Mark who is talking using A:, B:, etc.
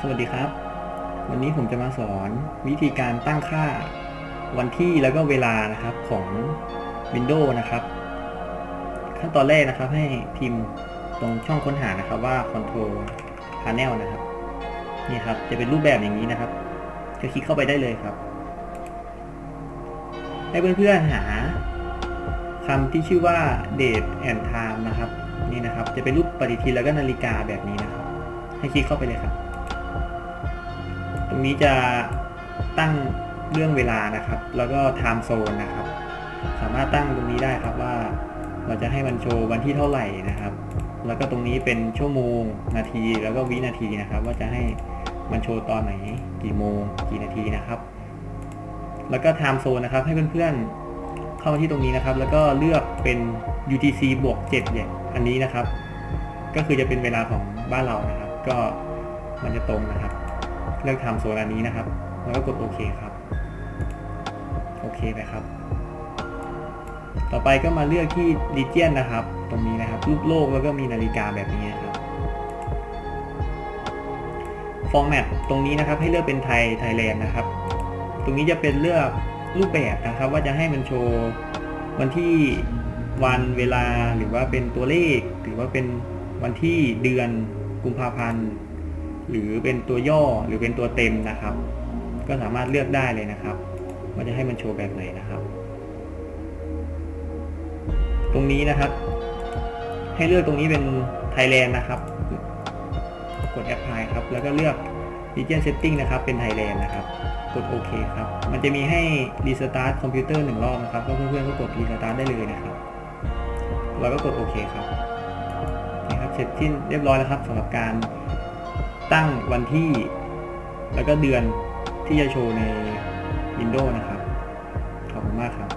A: สวัสดีครับ วันนี้ผมจะมาสอนวิธีการตั้งค่าวันที่แล้วก็เวลานะครับของ Windows นะครับ ขั้นตอนแรกนะครับให้พิมพ์ตรงช่องค้นหานะครับว่า Control Panel นะครับนี่ครับจะเป็นรูปแบบอย่างนี้นะครับก็คลิกเข้าไปได้เลยครับ ให้เพื่อนๆหาคำที่ชื่อว่า date and time นะครับ นี่นะครับ จะเป็นรูปปฏิทินแล้วก็นาฬิกาแบบนี้นะครับ ให้คลิกเข้าไปเลยครับ ตรงนี้จะตั้งเรื่องเวลานะครับ แล้วก็ time zone นะครับ สามารถตั้งตรงนี้ได้ครับว่าเราจะให้มันโชว์วันที่เท่าไหร่นะครับ แล้วก็ตรงนี้เป็นชั่วโมงนาทีแล้วก็วินาทีนะครับ ว่าจะให้มันโชว์ตอนไหนกี่โมง กี่นาทีนะครับ แล้วก็ time zone นะครับ ให้เพื่อนๆเข้ามาที่ตรงนี้นะครับ แล้วก็เลือกเป็น UTC บวก7เนี่ยอันนี้นะครับ ก็คือจะเป็นเวลาของบ้านเรานะครับ ก็มันจะตรงนะครับ เลือกทำโซนอันนี้นะครับ แล้วก็กดโอเคครับ โอเคไปครับ ต่อไปก็มาเลือกที่ region นนะครับ ตรงนี้นะครับรูปโลกแล้วก็มีนาฬิกาแบบนี้ครับ format ตรงนี้นะครับให้เลือกเป็นไทยไทยแลนด์นะครับ ตรงนี้จะเป็นเลือกรูปแบบนะครับ ว่าจะให้มันโชว์วันที่วันเวลาหรือว่าเป็นตัวเลข หรือว่าเป็นวันที่เดือนกุมภาพันธ์ หรือเป็นตัวย่อหรือเป็นตัวเต็มนะครับ ก็สามารถเลือกได้เลยนะครับว่าจะให้มันโชว์แบบไหนนะครับ ตรงนี้นะครับ ให้เลือกตรงนี้เป็น Thailand นะครับ กด Apply ครับ แล้วก็เลือก Region Setting นะครับ เป็น Thailand นะครับ กดโอเคครับ มันจะมีให้ Restart คอมพิวเตอร์หนึ่งรอบนะครับ ก็เพื่อนๆก็กด Restart ได้เลยนะครับเราก็กดโอเคครับนี่ครับ เสร็จสิ้นเรียบร้อยแล้วครับสำหรับการ ตั้งวันที่ แล้วก็เดือนที่จะโชว์ใน Windows นะครับ ขอบคุณมากครับ